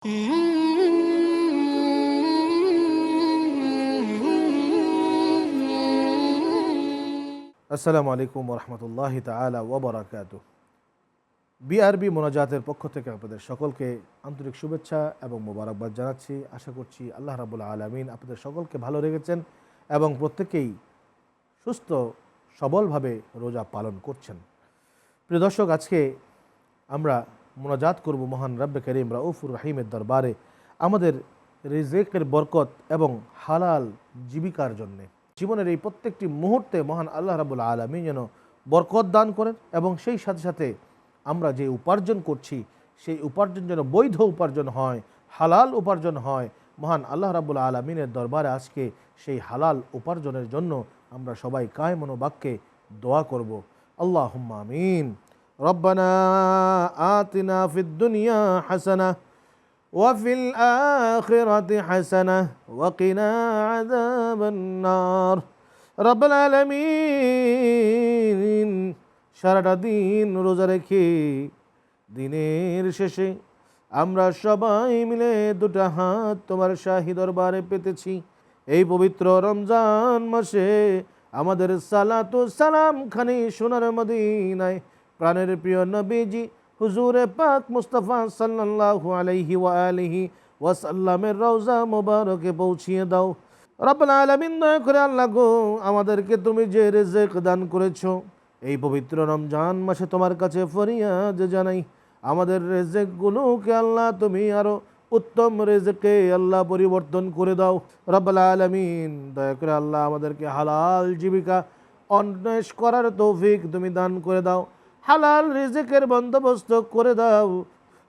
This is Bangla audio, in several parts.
আসসালামু আলাইকুম রহমতুল্লাহ তালা ওবরাকাত বিআরবি মোনাজাতের পক্ষ থেকে আপনাদের সকলকে আন্তরিক শুভেচ্ছা এবং মোবারকবাদ জানাচ্ছি। আশা করছি আল্লাহ রাবুল আলমিন আপনাদের সকলকে ভালো রেখেছেন এবং প্রত্যেকেই সুস্থ, সবলভাবে রোজা পালন করছেন। প্রিয় দর্শক, আজকে আমরা মোনাজাত করব মহান রব্বে করিম রাউফুর রাহিমের দরবারে আমাদের রিজেকের বরকত এবং হালাল জীবিকার জন্যে। জীবনের এই প্রত্যেকটি মুহূর্তে মহান আল্লাহ রাবুল আলমী যেন বরকত দান করেন এবং সেই সাথে সাথে আমরা যে উপার্জন করছি, সেই উপার্জন যেন বৈধ উপার্জন হয়, হালাল উপার্জন হয়, মহান আল্লাহ রাবুল আলমিনের দরবারে আজকে সেই হালাল উপার্জনের জন্য আমরা সবাই কায় মনোবাক্যে দোয়া করব। আল্লাহ আমিন। রব্বানা আতিনা ফিদ দুনিয়া হাসানা وفي الآخرة حسنة وقنا عذاب النار رب العالمين সারাটা দিন রোজা রেখে দিনের শেষে আমরা সবাই মিলে দুটা হাত তোমার শাহী দরবারে পেতেছি এই পবিত্র রমজান মাসে আমাদের সালাতু সালাম খানি সোনার মদিনায় প্রাণের প্রিয় নবীজি, হুজুরে পাক মুস্তাফা সাল্লাল্লাহু আলাইহি ওয়া আলিহি ওয়াসাল্লামের রওজা মোবারকে পৌঁছিয়ে দাও। রব্বুল আলামিন দয়া করে আল্লাহ গো, আমাদেরকে তুমি যে রেজেক দান করেছ, এই পবিত্র রমজান মাসে তোমার কাছে ফরিয়াদ জানাই। আমাদের রেজেকগুলোকে আল্লাহ তুমি আরও উত্তম রেজেকে আল্লাহ পরিবর্তন করে দাও। রব্বুল আলামিন দয়া করে আল্লাহ আমাদেরকে হালাল জীবিকা অন্বেষ করার তৌফিক তুমি দান করে দাও। হালাল রেজেকের বন্দোবস্ত করে দাও।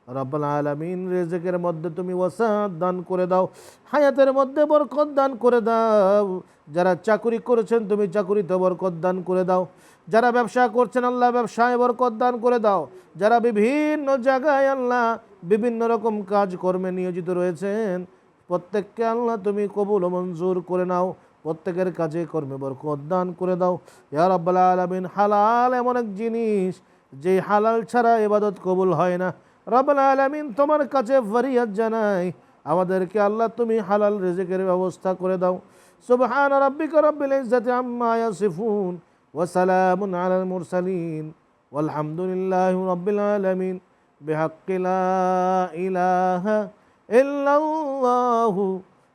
রব্বাল আলামিন রেজেকের মধ্যে তুমি ওয়াসাদ দান করে দাও, হায়াতের মধ্যে বরকত দান করে দাও। যারা চাকরি করেছেন তুমি চাকরিতে বরকত দান করে দাও। যারা ব্যবসা করছেন আল্লাহ ব্যবসায় বরকত দান করে দাও। যারা বিভিন্ন জায়গায় আল্লাহ বিভিন্ন রকম কাজকর্মে নিয়োজিত রয়েছেন, প্রত্যেককে আল্লাহ তুমি কবুল মঞ্জুর করে নাও। প্রত্যেকের কাজে কর্মে বরকত দান করে দাও। ইয়ার রব্বাল আলমিন, হালাল এমন এক জিনিস যে হালাল ছাড়া এবাদত কবুল হয় না। রব্বাল আলমিন, তোমার কাছে ফরিয়াদ জানাই, আমাদেরকে আল্লাহ তুমি হালাল রেজেকের ব্যবস্থা করে দাও। সুবহান রব্বিক রব্বিল ইজ্জাতি আম্মা ইয়াসিফুন ওয়া সালামুন আলাল মুরসালিন। আলহামদুলিল্লাহি রব্বিল আলামিন। বিহাক্কি লা ইলাহা ইল্লাল্লাহু